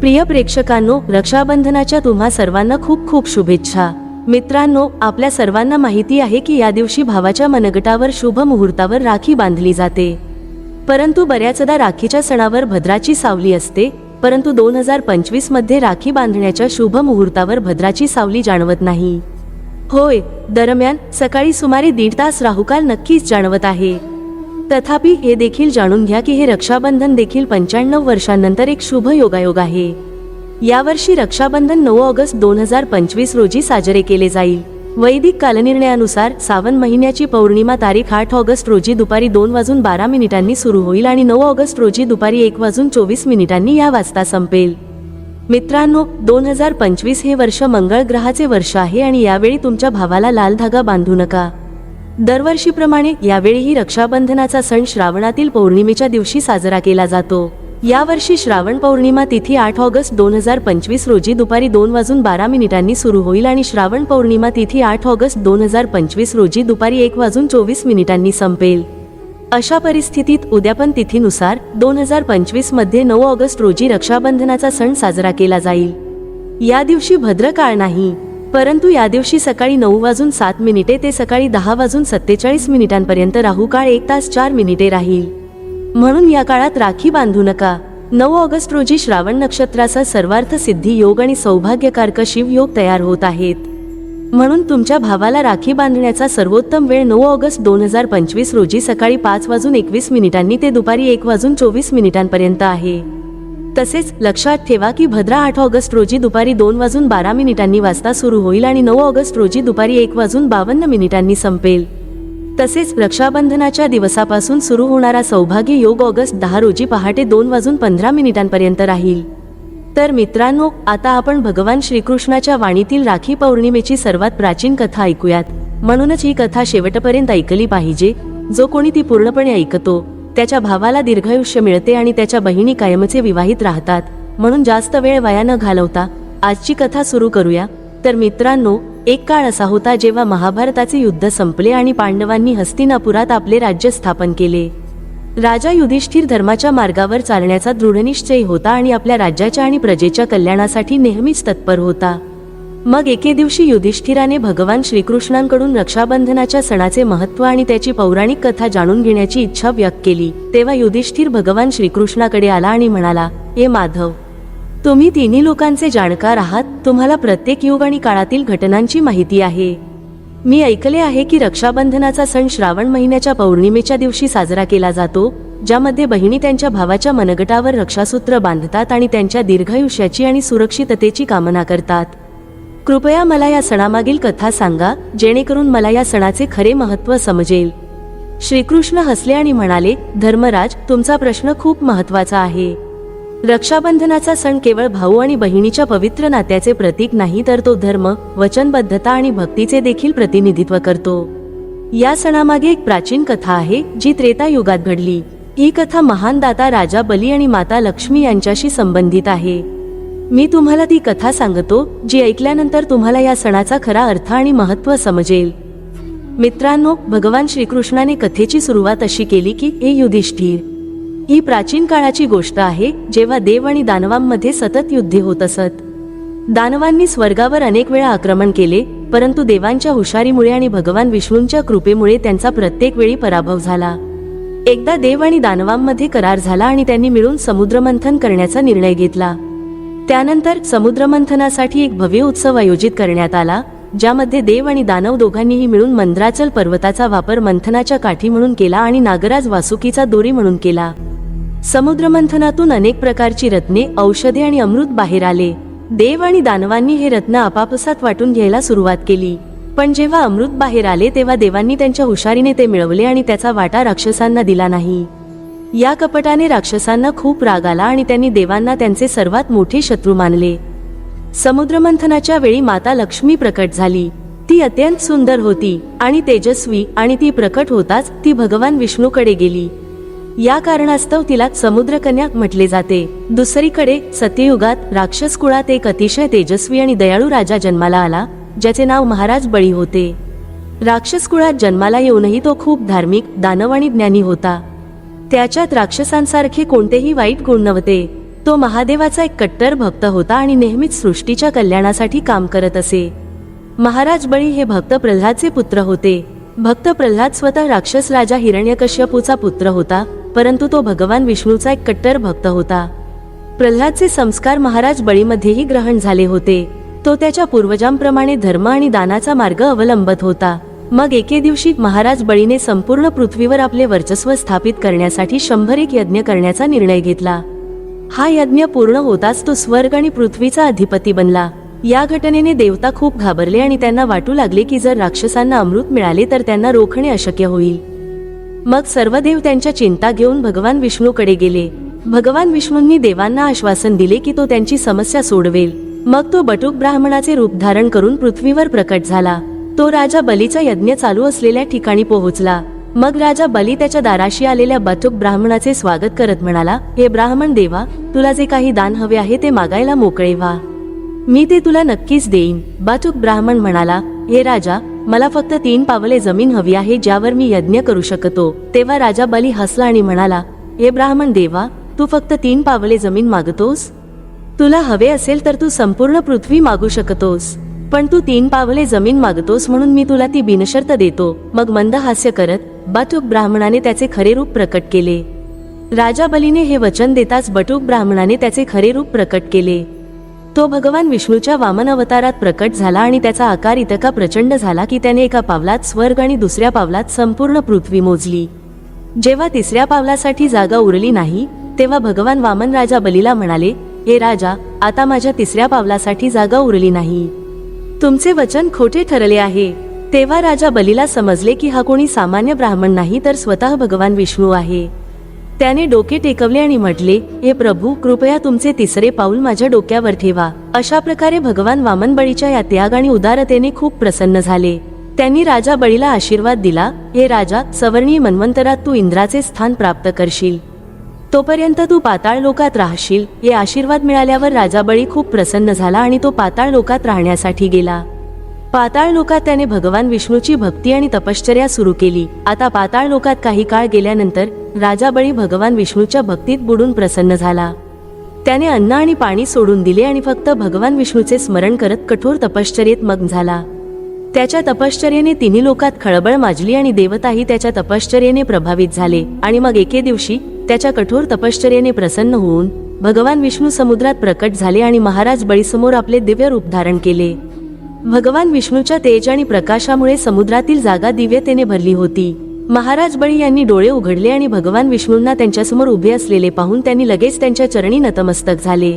प्रिय प्रेक्षकांनो रक्षाबंधनाच्या तुम्हा सर्वांना खूप खूप शुभेच्छा. मित्रांनो आपल्या सर्वांना माहिती आहे की या दिवशी भावाच्या मनगटावर शुभ मुहूर्तावर राखी बांधली जाते. परंतु बऱ्याचदा राखीच्या सणावर भद्राची सावली असते परंतु दोन हजार पंचवीसमध्ये राखी बांधण्याच्या शुभ मुहूर्तावर भद्राची सावली जाणवत नाही. होय दरम्यान सकाळी सुमारे दीड तास राहुकाल नक्कीच जाणवत आहे. तथापि हे देखील जाणून घ्या की हे रक्षाबंधन देखील पंच्याण्णव वर्षांनंतर एक शुभ योगायोग आहे. यावर्षी रक्षाबंधन नऊ ऑगस्ट दोन हजार पंचवीस रोजी साजरे केले जाईल. वैदिक कालनिर्णयानुसार सावन महिन्याची पौर्णिमा तारीख आठ ऑगस्ट रोजी दुपारी दोन वाजून बारा मिनिटांनी सुरू होईल आणि नऊ ऑगस्ट रोजी दुपारी एक वाजून चोवीस मिनिटांनी या वाजता संपेल. मित्रांनो दोन हजार पंचवीस हे वर्ष मंगळ ग्रहाचे वर्ष आहे आणि यावेळी तुमच्या भावाला लाल धागा बांधू नका. दरवर्षीप्रमाणे यावेळीही रक्षाबंधनाचा सण श्रावणातील पौर्णिमेच्या दिवशी साजरा केला जातो. यावर्षी श्रावण पौर्णिमा तिथी आठ ऑगस्ट दोन हजार पंचवीस रोजी दुपारी दोन वाजून बारा मिनिटांनी सुरू होईल आणि श्रावण पौर्णिमा तिथी आठ ऑगस्ट दोन हजार पंचवीस रोजी दुपारी एक वाजून चोवीस मिनिटांनी संपेल. अशा परिस्थितीत उद्यापन तिथीनुसार दोन हजार पंचवीसमध्ये नऊ ऑगस्ट रोजी रक्षाबंधनाचा सण साजरा केला जाईल. या दिवशी भद्र काळ नाही. परंतु या दिवशी सकाळी नऊ वाजून सात मिनिटे ते सकाळी दहा वाजून सत्तेचाळीस मिनिटांपर्यंत राहू काळ एक तास चार मिनिटे राहील. म्हणून या काळात राखी बांधू नका. नऊ ऑगस्ट रोजी श्रावण नक्षत्राचा सर्वार्थ सिद्धी योग आणि सौभाग्यकारक शिव योग तयार होत आहेत. म्हणून तुमच्या भावाला राखी बांधण्याचा सर्वोत्तम वेळ नऊ ऑगस्ट दोन हजार पंचवीस रोजी सकाळी पाच वाजून एकवीस मिनिटांनी ते दुपारी एक वाजून चोवीस मिनिटांपर्यंत आहे. तसेच लक्षात ठेवा की भद्रा आठ ऑगस्ट रोजी दुपारी दोन वाजून बारा मिनिटांनी वाजता सुरू होईल आणि नऊ ऑगस्ट रोजी दुपारी एक वाजून बावन्न मिनिटांनी संपेल. तसेच रक्षाबंधनाच्या दिवसापासून सुरू होणारा सौभाग्य योग ऑगस्ट दहा रोजी पहाटे दोन वाजून पंधरा मिनिटांपर्यंत राहील. तर मित्रांनो आता आपण भगवान श्रीकृष्णाच्या वाणीतील राखी पौर्णिमेची सर्वात प्राचीन कथा ऐकूयात. म्हणूनच ही कथा शेवटपर्यंत ऐकली पाहिजे. जो कोणी ती पूर्णपणे ऐकतो त्याच्या भावाला दीर्घायुष्य मिळते आणि त्याच्या बहिणी कायमचे विवाहित राहतात. म्हणून जास्त वेळ वाया न घालवता आजची कथा सुरू करूया. तर मित्रांनो एक काळ असा होता जेव्हा महाभारताचे युद्ध संपले आणि पांडवांनी हस्तिनापुरात आपले राज्य स्थापन केले. राजा युधिष्ठिर धर्माच्या मार्गावर चालण्याचा दृढनिश्चय होता आणि आपल्या राज्याच्या आणि प्रजेच्या कल्याणासाठी नेहमीच तत्पर होता. मग एके दिवशी युधिष्ठिराने भगवान श्रीकृष्णांकडून रक्षाबंधनाच्या सणाचे महत्त्व आणि त्याची पौराणिक कथा जाणून घेण्याची इच्छा व्यक्त केली. तेव्हा युधिष्ठिर भगवान श्रीकृष्णाकडे आला आणि म्हणाला हे माधव तुम्ही तिन्ही लोकांचे जाणकार आहात. तुम्हाला प्रत्येक युग आणि काळातील घटनांची माहिती आहे. मी ऐकले आहे की रक्षाबंधनाचा सण श्रावण महिन्याच्या पौर्णिमेच्या दिवशी साजरा केला जातो ज्यामध्ये बहिणी त्यांच्या भावाच्या मनगटावर रक्षासूत्र बांधतात आणि त्यांच्या दीर्घायुष्याची आणि सुरक्षिततेची कामना करतात. कृपया मला या सणामागील कथा सांगा जेणेकरून मला या सणाचे खरे महत्त्व समजेल. श्रीकृष्ण हसले आणि म्हणाले धर्मराज तुमचा प्रश्न खूप महत्त्वाचा आहे. रक्षाबंधनाचा सण केवळ भाऊ आणि बहिणीच्या पवित्र नात्याचे प्रतीक नाही तर तो धर्म वचनबद्धता आणि भक्तीचे देखील प्रतिनिधित्व करतो. या सणामागे एक प्राचीन कथा आहे जी त्रेता युगात घडली. ही कथा महान दाता राजा बली आणि माता लक्ष्मी यांच्याशी संबंधित आहे. मी तुम्हाला ती कथा सांगतो जी ऐकल्यानंतर तुम्हाला या सणाचा खरा अर्थ आणि महत्त्व समजेल. मित्रांनो भगवान श्रीकृष्णाने कथेची सुरुवात अशी केली की ए युधिष्ठिर ही प्राचीन काळाची गोष्ट आहे जेव्हा देव आणि दानवांमध्ये सतत युद्धे होत असत. दानवांनी स्वर्गावर अनेक वेळा आक्रमण केले परंतु देवांच्या हुशारीमुळे आणि भगवान विष्णूंच्या कृपेमुळे त्यांचा प्रत्येक वेळी पराभव झाला. एकदा देव आणि दानवांमध्ये करार झाला आणि त्यांनी मिळून समुद्रमंथन करण्याचा निर्णय घेतला. त्यानंतर समुद्रमंथनासाठी एक भव्य उत्सव आयोजित करण्यात आला ज्यामध्ये देव आणि दानव दोघांनीही मिळून मंद्राचल पर्वताचा वापर मंथनाच्या काठी म्हणून केला आणि नागराज वासुकीचा दोरी म्हणून केला. समुद्रमंथनातून अनेक प्रकारची रत्ने औषधे आणि अमृत बाहेर आले. देव आणि दानवांनी हे रत्न आपापसात वाटून घ्यायला सुरुवात केली. पण जेव्हा अमृत बाहेर आले तेव्हा देवांनी त्यांच्या हुशारीने ते मिळवले आणि त्याचा वाटा राक्षसांना दिला नाही. या कपटाने राक्षसांना खूप राग आला आणि त्यांनी देवांना त्यांचे सर्वात मोठे शत्रू मानले. समुद्रमंथनाच्या वेळी माता लक्ष्मी प्रकट झाली. ती अत्यंत सुंदर होती आणि तेजस्वी आणि ती प्रकट होताच ती भगवान विष्णूकडे गेली. या कारणास्तव तिला समुद्रकन्या म्हटले जाते. दुसरीकडे सत्ययुगात राक्षस कुळात एक अतिशय तेजस्वी आणि दयाळू राजा जन्माला आला ज्याचे नाव महाराज बळी होते. राक्षस कुळात जन्माला येऊनही तो खूप धार्मिक दानव आणि ज्ञानी होता. त्याच्यात राक्षसांसारखे कोणतेही वाईट गुण नव्हते. तो महादेवाचा एक कट्टर भक्त होता आणि नेहमीच सृष्टीच्या कल्याणासाठी काम करत असे. महाराज बळी हे भक्त प्रल्हादचे पुत्र होते. भक्त प्रल्हाद स्वतः राक्षस राजा हिरण्यकश्यपूचा पुत्र होता परंतु तो भगवान विष्णूचा एक कट्टर भक्त होता. प्रल्हादचे संस्कार महाराज बळीमध्येही ग्रहण झाले होते. तो त्याच्या पूर्वजांप्रमाणे धर्म आणि दानाचा मार्ग अवलंबत होता. मग एके दिवशी महाराज बळीने संपूर्ण पृथ्वीवर आपले वर्चस्व स्थापित करण्यासाठी शंभर एक यज्ञ करण्याचा निर्णय घेतला. हा यज्ञ पूर्ण होताच तो स्वर्ग आणि पृथ्वीचा अधिपती बनला. या घटनेने देवता खूप घाबरले आणि त्यांना वाटू लागले की जर राक्षसांना अमृत मिळाले तर त्यांना रोखणे अशक्य होईल. मग सर्व देव त्यांच्या चिंता घेऊन भगवान विष्णूकडे गेले. भगवान विष्णूंनी देवांना आश्वासन दिले की तो त्यांची समस्या सोडवेल. मग तो बटुक ब्राह्मणाचे रूप धारण करून पृथ्वीवर प्रकट झाला. तो राजा बलीचा यज्ञ चालू असलेल्या ठिकाणी पोहोचला. मग राजा बली त्याच्या दाराशी आलेल्या बटुक ब्राह्मणाचे स्वागत करत म्हणाला हे ब्राह्मण देवा तुला जे काही दान हवे आहे ते मागायला मोकळे व्हा. मी ते तुला नक्कीच देईन. बाचूक ब्राह्मण म्हणाला हे राजा मला फक्त तीन पावले जमीन हवी आहे ज्यावर मी यज्ञ करू शकतो. तेव्हा राजा बली हसला आणि म्हणाला हे ब्राह्मण देवा तू फक्त तीन पावले जमीन मागतोस? तुला हवे असेल तर तू संपूर्ण पृथ्वी मागू शकतोस. पण तू तीन पावले जमीन मागतोस म्हणून मी तुला ती बिनशर्त देतो. मग मंद हास्य करत बाटूक ब्राह्मणाने त्याचे खरे रूप प्रकट केले. राजा बलीने हे वचन देताच बटूक ब्राह्मणाने त्याचे खरे रूप प्रकट केले. तो भगवान विष्णूच्या वामन अवतारात प्रकट झाला आणि त्याचा आकार इतका प्रचंड झाला की त्याने एका पावलात स्वर्ग आणि दुसऱ्या पावलात संपूर्ण पृथ्वी मोजली. जेव्हा तिसऱ्या पावलासाठी जागा उरली नाही तेव्हा भगवान वामन राजा बलीला म्हणाले हे राजा आता माझ्या तिसऱ्या पावलासाठी जागा उरली नाही. तुमचे वचन खोटे ठरले आहे. तेव्हा राजा बलीला समजले की हा कोणी सामान्य ब्राह्मण नाही तर स्वतः भगवान विष्णू आहे. त्याने डोके टेकवले आणि म्हटले हे प्रभू कृपया तुमचे तिसरे पाऊल माझ्या डोक्यावर ठेवा. अशा प्रकारे भगवान वामन बळीच्या या त्याग आणि उदारतेने खूप प्रसन्न झाले. त्यांनी राजा बळीला आशीर्वाद दिला हे राजा सवर्णीय मन्वंतरात तू इंद्राचे स्थान प्राप्त करशील. तोपर्यंत तू पाताळ लोकात राहशील. हे आशीर्वाद मिळाल्यावर राजा बळी खूप प्रसन्न झाला आणि तो पाताळ लोकात राहण्यासाठी गेला. पाताळ लोकात त्याने भगवान विष्णूची भक्ती आणि तपश्चर्या सुरू केली. आता पाताळ लोकात काही काळ गेल्यानंतर राजा बळी भगवान विष्णूच्या भक्तीत बुडून प्रसन्न झाला. त्याने अन्न आणि पाणी सोडून दिले आणि फक्त भगवान विष्णूचे स्मरण करत कठोर तपश्चर्येत मग्न झाला. त्याच्या तपश्चर्येने तिन्ही लोकात खळबळ माजली आणि देवताही त्याच्या तपश्चर्येने प्रभावित झाले. आणि मग एके दिवशी त्याच्या कठोर तपश्चर्येने प्रसन्न होऊन भगवान विष्णू समुद्रात प्रकट झाले आणि महाराज बळीसमोर आपले दिव्य रूप धारण केले. भगवान विष्णूच्या तेज आणि प्रकाशामुळे समुद्रातील जागा दिव्यतेने भरली होती. महाराज बळी यांनी डोळे उघडले आणि भगवान विष्णूंना त्यांच्यासमोर उभे असलेले पाहून त्यांनी लगेच त्यांच्या चरणी नतमस्तक झाले.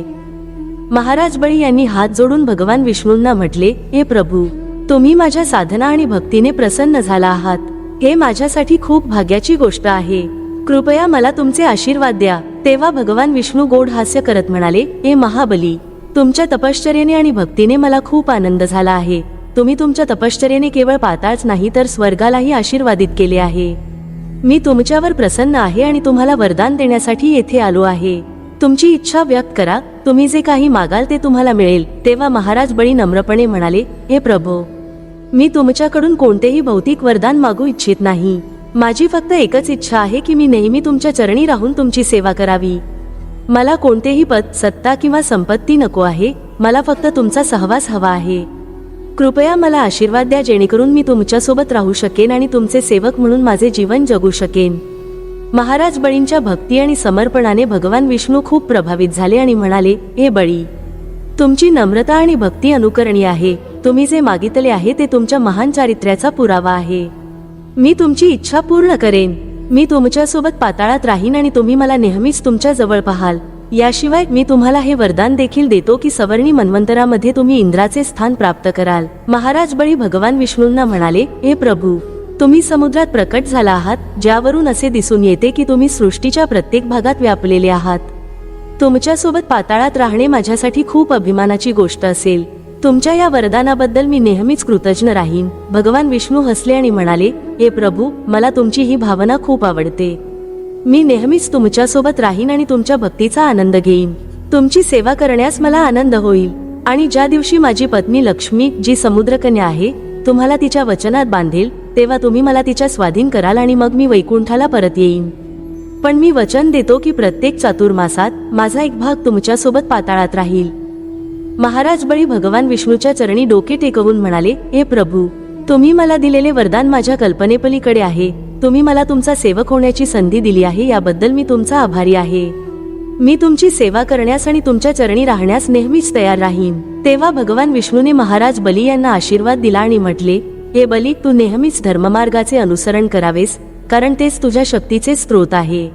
महाराज बळी यांनी हात जोडून भगवान विष्णूंना म्हटले हे प्रभू तुम्ही माझ्या साधना आणि भक्तीने प्रसन्न झाला आहात. हे माझ्यासाठी खूप भाग्याची गोष्ट आहे. कृपया मला तुमचे आशीर्वाद द्या. तेव्हा भगवान विष्णू गोड हास्य करत म्हणाले हे महाबली तुमच्या तपश्चर्याने आणि भक्तीने मला खूप आनंद झाला आहे. तुम्ही तुमच्या तपश्चर्याने केवळ पाताळच नाही तर स्वर्गालाही आशीर्वादित केले आहे. मी तुमच्यावर प्रसन्न आहे आणि तुम्हाला वरदान देण्यासाठी येथे आलो आहे. तुमची इच्छा व्यक्त करा. तुम्ही जे काही मागाल ते तुम्हाला मिळेल. तेव्हा महाराज बळी नम्रपणे म्हणाले हे प्रभो मी तुमच्याकडून कोणतेही भौतिक वरदान मागू इच्छित नाही. माझी फक्त एकच इच्छा आहे की मी नेहमी तुमच्या चरणी राहून तुमची सेवा करावी. मला कोणतेही पद सत्ता किंवा संपत्ती नको आहे. मला फक्त तुमचा सहवास हवा आहे. कृपया मला आशीर्वाद द्या जेणेकरून मी तुमच्यासोबत राहू शकेन आणि तुमचे सेवक म्हणून माझे जीवन जगू शकेन. महाराज बळींच्या भक्ती आणि समर्पणाने भगवान विष्णू खूप प्रभावित झाले आणि म्हणाले हे बळी तुमची नम्रता आणि भक्ती अनुकरणीय आहे. तुम्ही जे मागितले आहे ते तुमच्या महान चारित्र्याचा पुरावा आहे. मी तुमची इच्छा पूर्ण करेन. मी तुमच्यासोबत पाताळात राहीन आणि तुम्ही मला नेहमीच तुमच्या जवळ पाहाल. याशिवाय मी तुम्हाला हे वरदान देखील देतो की सवर्णी मन्वंतरामध्ये तुम्ही इंद्राचे स्थान प्राप्त कराल. महाराज बळी भगवान विष्णूंना म्हणाले हे प्रभू तुम्ही समुद्रात प्रकट झाला आहात ज्यावरून असे दिसून येते की तुम्ही सृष्टीच्या प्रत्येक भागात व्यापलेले आहात. तुमच्यासोबत पाताळात राहणे माझ्यासाठी खूप अभिमानाची गोष्ट असेल. तुमच्या या वरदानाबद्दल मी नेहमीच कृतज्ञ राहीन. भगवान विष्णू हसले आणि म्हणाले हे प्रभू मला तुमची ही भावना खूप आवडते. मी नेहमीच तुमच्यासोबत राहीन आणि तुमच्या भक्तीचा आनंद घेईन. तुमची सेवा करण्यास मला आनंद होईल. आणि ज्या दिवशी माझी पत्नी लक्ष्मी जी समुद्रकन्या आहे तुम्हाला तिच्या वचनात बांधेल तेव्हा तुम्ही मला तिच्या स्वाधीन कराल आणि मग मी वैकुंठाला परत येईन. पण मी वचन देतो की प्रत्येक चातुर्मासात माझा एक भाग तुमच्यासोबत पाताळात राहील. महाराज बळी भगवान विष्णूच्या चरणी डोके टेकवून म्हणाले हे प्रभू तुम्ही मला दिलेले वरदान माझ्या कल्पनेपलीकडे आहे. तुम्ही मला तुमचा सेवक होण्याची संधी दिली आहे याबद्दल मी तुमचा आभारी आहे. मी तुमची सेवा करण्यास आणि तुमच्या चरणी राहण्यास नेहमीच तयार राहीन. तेव्हा भगवान विष्णूने महाराज बली यांना आशीर्वाद दिला आणि म्हटले हे बली तू नेहमीच धर्ममार्गाचे अनुसरण करावेस कारण तेच तुझ्या शक्तीचे स्रोत आहे.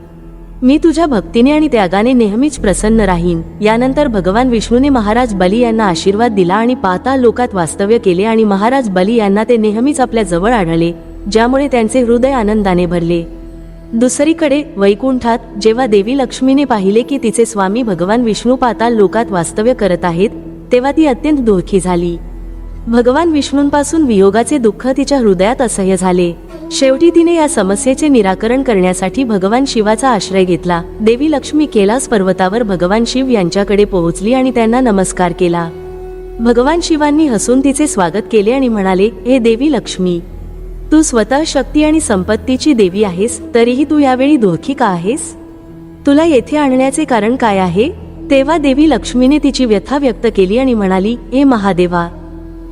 मी तुझ्या भक्तीने आणि त्यागाने नेहमीच प्रसन्न राहीन. यानंतर भगवान विष्णूने महाराज बली यांना आशीर्वाद दिला आणि पाताळ लोकात वास्तव्य केले आणि महाराज बली यांना ते नेहमीच आपल्या जवळ आढळले ज्यामुळे त्यांचे हृदय आनंदाने भरले. दुसरीकडे वैकुंठात जेव्हा देवी लक्ष्मीने पाहिले की तिचे स्वामी भगवान विष्णू पाताळ लोकात वास्तव्य करत आहेत तेव्हा ती अत्यंत दुःखी झाली. भगवान विष्णूंपासून वियोगाचे दुःख तिच्या हृदयात असह्य झाले. शेवटी तिने या समस्येचे निराकरण करण्यासाठी भगवान शिवाचा आश्रय घेतला. देवी लक्ष्मी कैलास पर्वतावर भगवान शिव यांच्याकडे पोहोचली आणि त्यांना नमस्कार केला. भगवान शिवांनी हसून तिचे स्वागत केले आणि म्हणाले हे देवी लक्ष्मी तू स्वतः शक्ती आणि संपत्तीची देवी आहेस तरीही तू यावेळी दुःखी का आहेस? तुला येथे आणण्याचे कारण काय आहे? तेव्हा देवी लक्ष्मीने तिची व्यथा व्यक्त केली आणि म्हणाली ए महादेवा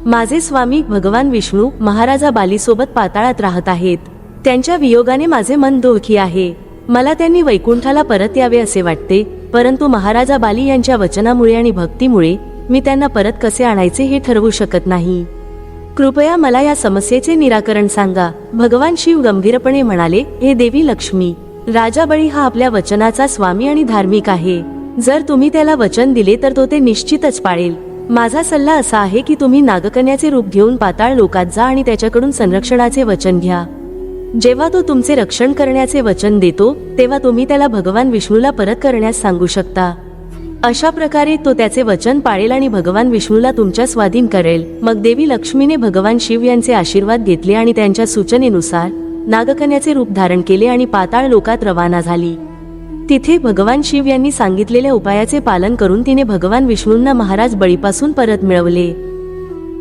माझे स्वामी भगवान विष्णू महाराजा बालीसोबत पाताळात राहत आहेत. त्यांच्या वियोगाने माझे मन दुःखी आहे. मला त्यांनी वैकुंठाला परत यावे असे वाटते परंतु महाराजा बाली यांच्या वचनामुळे आणि भक्तीमुळे मी त्यांना परत कसे आणायचे हे ठरवू शकत नाही. कृपया मला या समस्येचे निराकरण सांगा भगवान शिव गंभीरपणे म्हणाले हे देवी लक्ष्मी राजा बळी हा आपल्या वचनाचा स्वामी आणि धार्मिक आहे. जर तुम्ही त्याला वचन दिले तर तो ते निश्चितच पाळेल. माझा सल्ला असा आहे की तुम्ही नागकन्याचे रूप घेऊन पाताळ लोकात जा आणि त्याच्याकडून संरक्षणाचे वचन घ्या. जेव्हा तो तुमचे रक्षण करण्याचे वचन देतो तेव्हा तुम्ही त्याला भगवान विष्णूला परत करण्यास सांगू शकता. अशा प्रकारे तो त्याचे वचन पाळेल आणि भगवान विष्णूला तुमच्या स्वाधीन करेल. मग देवी लक्ष्मीने भगवान शिव यांचे आशीर्वाद घेतले आणि त्यांच्या सूचनेनुसार नागकन्याचे रूप धारण केले आणि पाताळ लोकात रवाना झाली. तिथे भगवान शिव यांनी सांगितलेल्या उपायाचे पालन करून तिने भगवान विष्णूंना महाराज बळीपासून परत मिळवले.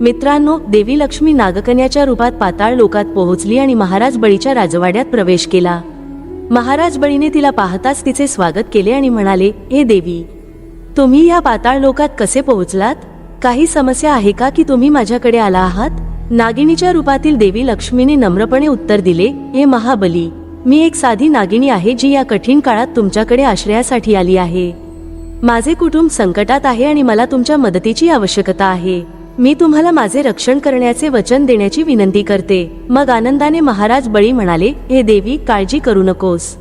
मित्रांनो देवी लक्ष्मी नागकन्याच्या रूपात पाताळ लोकात पोहोचली आणि महाराज बळीच्या राजवाड्यात प्रवेश केला. महाराज बळीने तिला पाहताच तिचे स्वागत केले आणि म्हणाले हे देवी तुम्ही या पाताळ लोकात कसे पोहोचलात? काही समस्या आहे का की तुम्ही माझ्याकडे आला आहात? नागिनीच्या रूपातील देवी लक्ष्मीने नम्रपणे उत्तर दिले हे महाबली मी एक साधी नागिनी आहे जी या कठीण काळात तुमच्याकडे आश्रयासाठी आली आहे. माझे कुटुंब संकटात आहे आणि मला तुमच्या मदतीची आवश्यकता आहे. मी तुम्हाला माझे रक्षण करण्याचे वचन देण्याची विनंती करते. मग आनंदाने महाराज बळी म्हणाले हे देवी काळजी करू नकोस.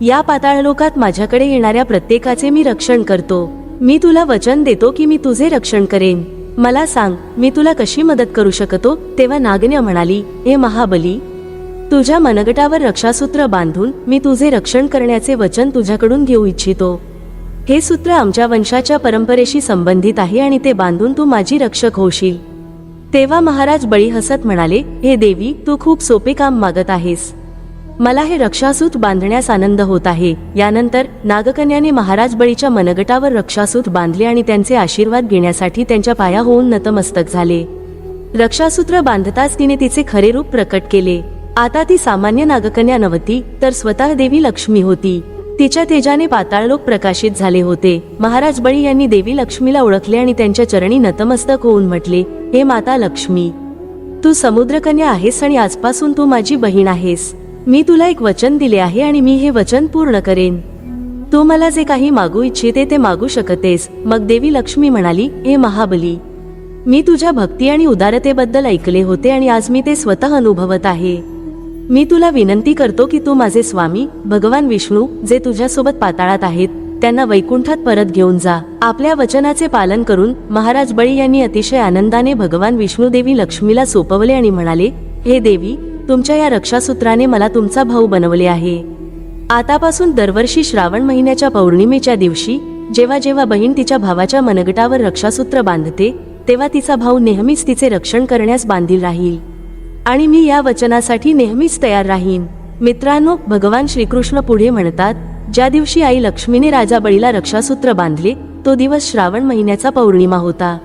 या पाताळलोकात माझ्याकडे येणाऱ्या प्रत्येकाचे मी रक्षण करतो. मी तुला वचन देतो की मी तुझे रक्षण करेन. मला सांग मी तुला कशी मदत करू शकतो? तेव्हा नागण्या म्हणाली हे महाबली तुझ्या मनगटावर रक्षासूत्र बांधून मी तुझे रक्षण करण्याचे वचन तुझ्याकडून घेऊ इच्छितो. हे सूत्र आमच्या वंशाच्या परंपरेशी संबंधित आहे आणि ते बांधून तू माझी रक्षक होशील. तेव्हा महाराज बळी हसत म्हणाले हे देवी तू खूप सोपे काम मागत आहेस. मला हे रक्षासूत बांधण्यास आनंद होत आहे. यानंतर नागकन्याने महाराज बळीच्या मनगटावर रक्षासूत बांधले आणि त्यांचे आशीर्वाद घेण्यासाठी त्यांच्या पाया होऊन नतमस्तक झाले. रक्षासूत्र बांधताच तिने तिचे खरे रूप प्रकट केले. आता ती सामान्य नागकन्या नव्हती तर स्वतः देवी लक्ष्मी होती. तिच्या तेजाने पाताळलोक प्रकाशित झाले होते. महाराज बळी यांनी देवी लक्ष्मीला ओळखले आणि त्यांच्या चरणी नतमस्तक होऊन म्हटले हे माता लक्ष्मी तू समुद्रकन्या आहेस आणि आजपासून तू माझी बहीण आहेस. मी तुला एक वचन दिले आहे आणि मी हे वचन पूर्ण करेन. तू मला जे काही मागू इच्छिते ते मागू शकतेस. मग देवी लक्ष्मी म्हणाली हे महाबली मी तुझ्या भक्ती आणि उदारतेबद्दल ऐकले होते आणि आज मी ते स्वतः अनुभवत आहे. मी तुला विनंती करतो की तू माझे स्वामी भगवान विष्णू जे तुझ्यासोबत पाताळात आहेत त्यांना वैकुंठात परत घेऊन जा. आपल्या वचनाचे पालन करून महाराज बळी यांनी अतिशय आनंदाने भगवान विष्णू देवी लक्ष्मीला सोपवले आणि म्हणाले हे देवी तुमच्या या रक्षासूत्राने मला तुमचा भाऊ बनवले आहे. आतापासून दरवर्षी श्रावण महिन्याच्या पौर्णिमेच्या दिवशी जेव्हा जेव्हा बहीण तिच्या भावाच्या मनगटावर रक्षासूत्र बांधते तेव्हा तिचा भाऊ नेहमीच तिचे रक्षण करण्यास बांधील राहील. आणि मी या वचनासाठी नेहमीच तयार राहीन. मित्रांनो भगवान श्रीकृष्ण पुढे म्हणतात ज्या दिवशी आई लक्ष्मीने राजा बळीला रक्षासूत्र बांधले तो दिवस श्रावण महिन्याचा पौर्णिमा होता.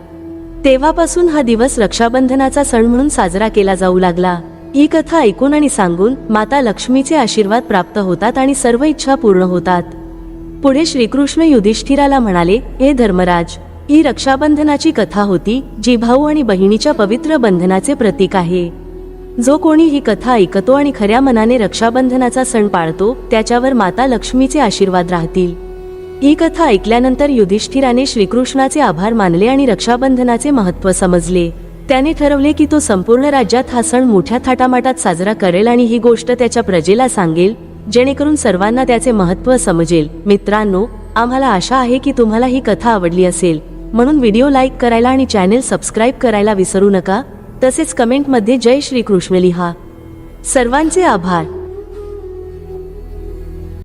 तेव्हापासून हा दिवस रक्षाबंधनाचा सण म्हणून साजरा केला जाऊ लागला. ही कथा ऐकून आणि सांगून माता लक्ष्मीचे आशीर्वाद प्राप्त होतात आणि सर्व इच्छा पूर्ण होतात. पुढे श्रीकृष्ण युधिष्ठिराला म्हणाले हे धर्मराज ही रक्षाबंधनाची कथा होती जी भाऊ आणि बहिणीच्या पवित्र बंधनाचे प्रतीक आहे. जो कोणी ही कथा ऐकतो आणि खऱ्या मनाने रक्षाबंधनाचा सण पाळतो त्याच्यावर माता लक्ष्मीचे आशीर्वाद राहतील. ही कथा ऐकल्यानंतर युधिष्ठिराने श्रीकृष्णाचे आभार मानले आणि रक्षाबंधनाचे महत्त्व समजले. त्याने ठरवले की तो संपूर्ण राज्यात हा सण मोठ्या थाटामाटात साजरा करेल आणि ही गोष्ट त्याच्या प्रजेला सांगेल जेणेकरून सर्वांना त्याचे महत्त्व समजेल. मित्रांनो आम्हाला आशा आहे की तुम्हाला ही कथा आवडली असेल. म्हणून व्हिडिओ लाईक करायला आणि चॅनेल सबस्क्राईब करायला विसरू नका. तसेच कमेंटमध्ये जय श्रीकृष्ण लिहा. सर्वांचे आभार.